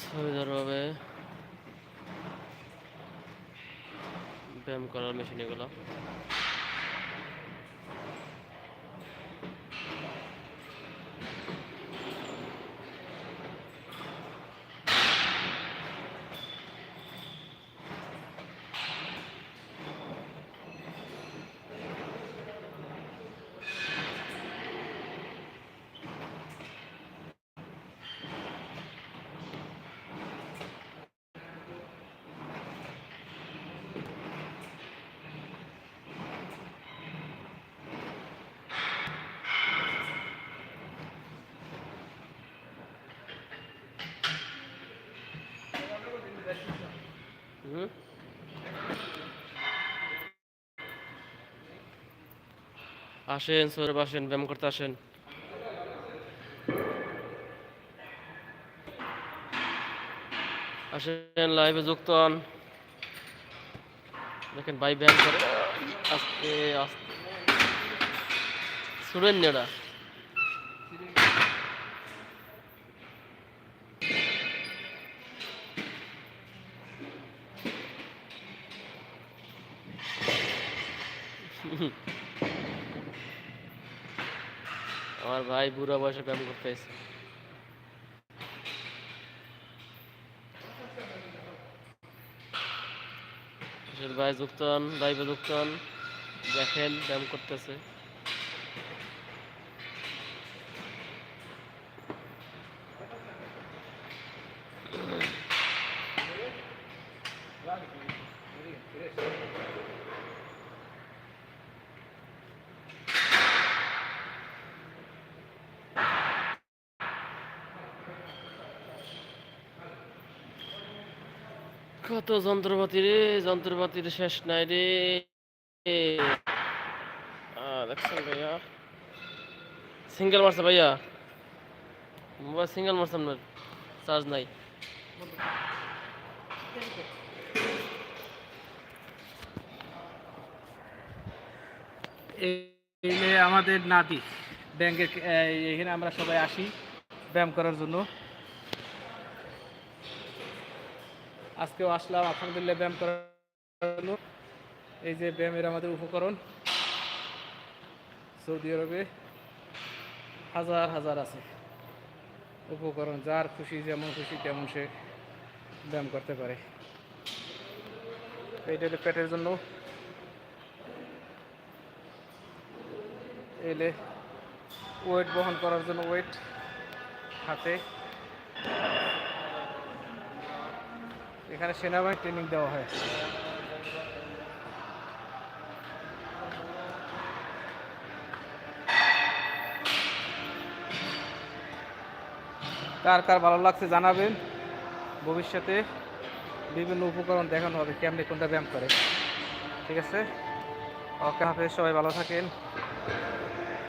সুবিধারভাবে ব্যায়াম করার মেশিন এগুলো। আসেন, সৌরভ, আসেন, ব্যায়াম করতে আসেন। আসেন লাইভে যুক্ত হন। দেখেন ভাই ব্যায়াম করে। আস্তে আস্তে। শুনেন না আমার ভাই বুড়ো বয়সে ব্যায়াম করতে এসে ভাই যুক্ত হন লাইভে যুক্ত দেখেন ব্যায়াম করতেছে। কত যন্ত্রপাতি রে, যন্ত্রপাতির শেষ নাই রে। দেখছেন ভাইয়া? সিঙ্গেল মারছে ভাইয়া। মোবাইল সিঙ্গেল মারছে আপনার। চার্জ নাই। আমাদের নাতি, ব্যাংকের এখানে আমরা সবাই আসি ব্যায়াম করার জন্য। আজকেও আসলাম, আলহামদুলিল্লাহ ব্যায়াম করার জন্য। এই যে ব্যায়ামের আমাদের উপকরণ। সৌদি আরবে হাজার হাজার আছে উপকরণ, যার খুশি যেমন খুশি তেমন সে ব্যায়াম করতে পারে। এইটা পেটের জন্য। এলে ওয়েট বহন করার জন্য ওয়েট হাতে। এখানে সেনাবাহিনী ট্রেনিং দেওয়া হয়। কার কার ভালো লাগছে জানাবেন। ভবিষ্যতে বিভিন্ন উপকরণ দেখানো হবে, কেমনি কোনটা ব্যায়াম করে। ঠিক আছে? ওকে হাফেজ, সবাই ভালো থাকেন।